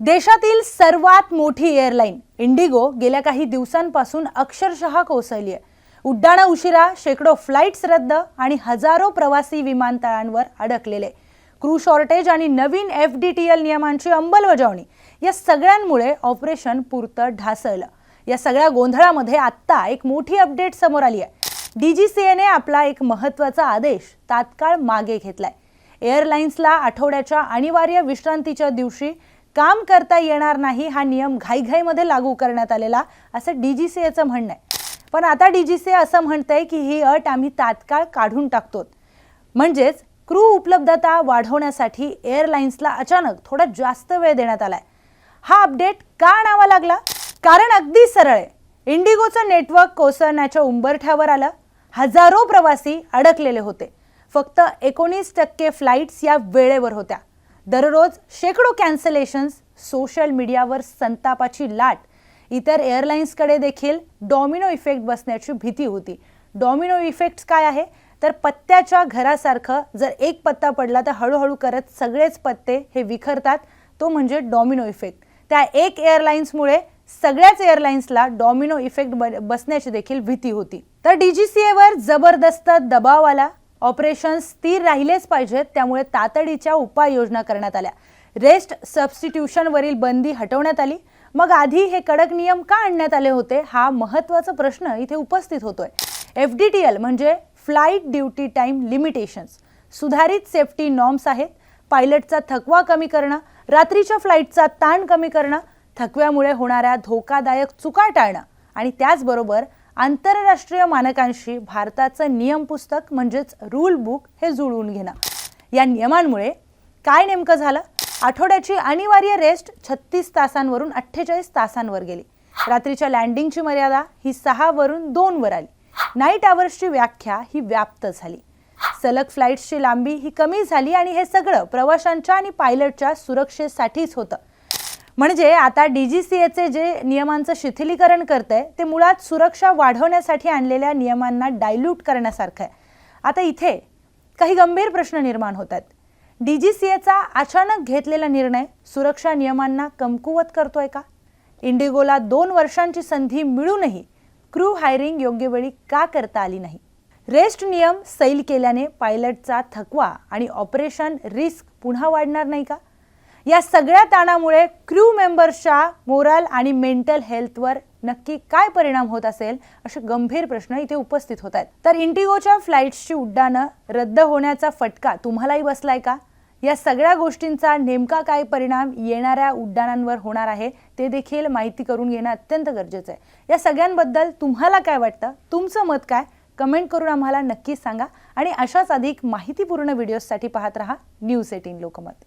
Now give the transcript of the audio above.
देशातील सर्वात मोठी एअरलाईन इंडिगो गेल्या काही दिवसांपासून अक्षरशः कोसळली आहे. उड्डाणं उशिरा शेकडो फ्लाईट्स रद्द आणि हजारो प्रवासी विमानतळांवर अडकलेले. क्रू शॉर्टेज आणि नवीन एफ डी टी एल नियमांची अंमलबजावणी. या सगळ्यांमुळे ऑपरेशन पुरतं ढासळलं. या सगळ्या गोंधळामध्ये आत्ता एक मोठी अपडेट समोर आली आहे. डी जी सी एने आपला एक महत्त्वाचा आदेश तात्काळ मागे घेतलाय. एअरलाइन्सला आठवड्याच्या अनिवार्य विश्रांतीच्या दिवशी काम करता येणार नाही हा नियम घाईघाईमध्ये लागू करण्यात आलेला असं डी जी सी एचं म्हणणं आहे. पण आता डी जी सी असं म्हणतंय की ही अट आम्ही तात्काळ काढून टाकतो. म्हणजेच क्रू उपलब्धता वाढवण्यासाठी एअरलाइन्सला अचानक थोडा जास्त वेळ देण्यात आला आहे हा अपडेट का आणावा लागला? कारण अगदी सरळ आहे. इंडिगोचं नेटवर्क कोसळण्याच्या उंबरठ्यावर आलं. हजारो प्रवासी अडकलेले होते. फक्त एकोणीस टक्के फ्लाईट्स या वेळेवर होत्या. दररोज शेकडो कॅन्सलेशन्स सोशल मीडियावर संतापाची लाट. इतर एअरलाईन्सकडे देखील डॉमिनो इफेक्ट बसण्याची भीती होती. डॉमिनो इफेक्ट्स काय आहे? तर पत्त्याच्या घरासारखं जर एक पत्ता पडला तर हळूहळू करत सगळेच पत्ते हे विखरतात. तो म्हणजे डॉमिनो इफेक्ट त्या एक एअरलाईन्समुळे सगळ्याच एअरलाईन्सला डॉमिनो इफेक्ट ब- बसण्याची देखील भीती होती. तर डी जी सी एवर जबरदस्त दबाव आला. ऑपरेशन स्थिर राहिलेच पाहिजेत त्यामुळे तातडीच्या उपाययोजना करण्यात आल्या. रेस्ट सबस्टिट्यूशनवरील बंदी हटवण्यात आली. मग आधी हे कडक नियम का आणण्यात आले होते हा महत्त्वाचा प्रश्न इथे उपस्थित होतोय. एफ डी टी एल म्हणजे फ्लाईट ड्युटी टाईम लिमिटेशन्स. सुधारित सेफ्टी नॉर्म्स आहेत. पायलटचा थकवा कमी करणं रात्रीच्या फ्लाईटचा ताण कमी करणं थकव्यामुळे होणाऱ्या धोकादायक चुका टाळणं आणि त्याचबरोबर आंतरराष्ट्रीय मानकांशी भारताचं नियम पुस्तक म्हणजेच रूल बुक हे जुळवून घेणं. या नियमांमुळे काय नेमकं झालं? आठवड्याची अनिवार्य रेस्ट छत्तीस तासांवरून अठ्ठेचाळीस तासांवर गेली. रात्रीच्या लँडिंगची मर्यादा ही सहावरून दोनवर आली. नाईट आवर्सची व्याख्या ही व्याप्त झाली. सलग फ्लाईट्सची लांबी ही कमी झाली आणि हे सगळं प्रवाशांच्या आणि पायलटच्या सुरक्षेसाठीच होतं. म्हणजे आता डी जी सी एचे जे नियमांचं शिथिलीकरण करतंय ते मुळात सुरक्षा वाढवण्यासाठी आणलेल्या नियमांना डायल्यूट करण्यासारखं आहे. आता इथे काही गंभीर प्रश्न निर्माण होत आहेत. डी जी सी एचा अचानक घेतलेला निर्णय सुरक्षा नियमांना कमकुवत करतोय का? इंडिगोला दोन वर्षांची संधी मिळूनही क्रू हायरिंग योग्य वेळी का करता आली नाही? रेस्ट नियम सैल केल्याने पायलटचा थकवा आणि ऑपरेशन रिस्क पुन्हा वाढणार नाही का? या सगळ्या ताणामुळे क्रू मेंबर्सच्या मोरल आणि मेंटल हेल्थवर नक्की काय परिणाम होत असेल असे गंभीर प्रश्न इथे उपस्थित होत आहेत. तर इंडिगोच्या फ्लाईट्सची उड्डाणं रद्द होण्याचा फटका तुम्हालाही बसलाय का? या सगळ्या गोष्टींचा नेमका काय परिणाम येणाऱ्या उड्डाणांवर होणार आहे ते देखील माहिती करून घेणं अत्यंत गरजेचं आहे. या सगळ्यांबद्दल तुम्हाला काय वाटतं? तुमचं मत काय? कमेंट करून आम्हाला नक्कीच सांगा आणि अशाच अधिक माहितीपूर्ण व्हिडिओजसाठी पाहत रहा न्यूज एटीन लोकमत.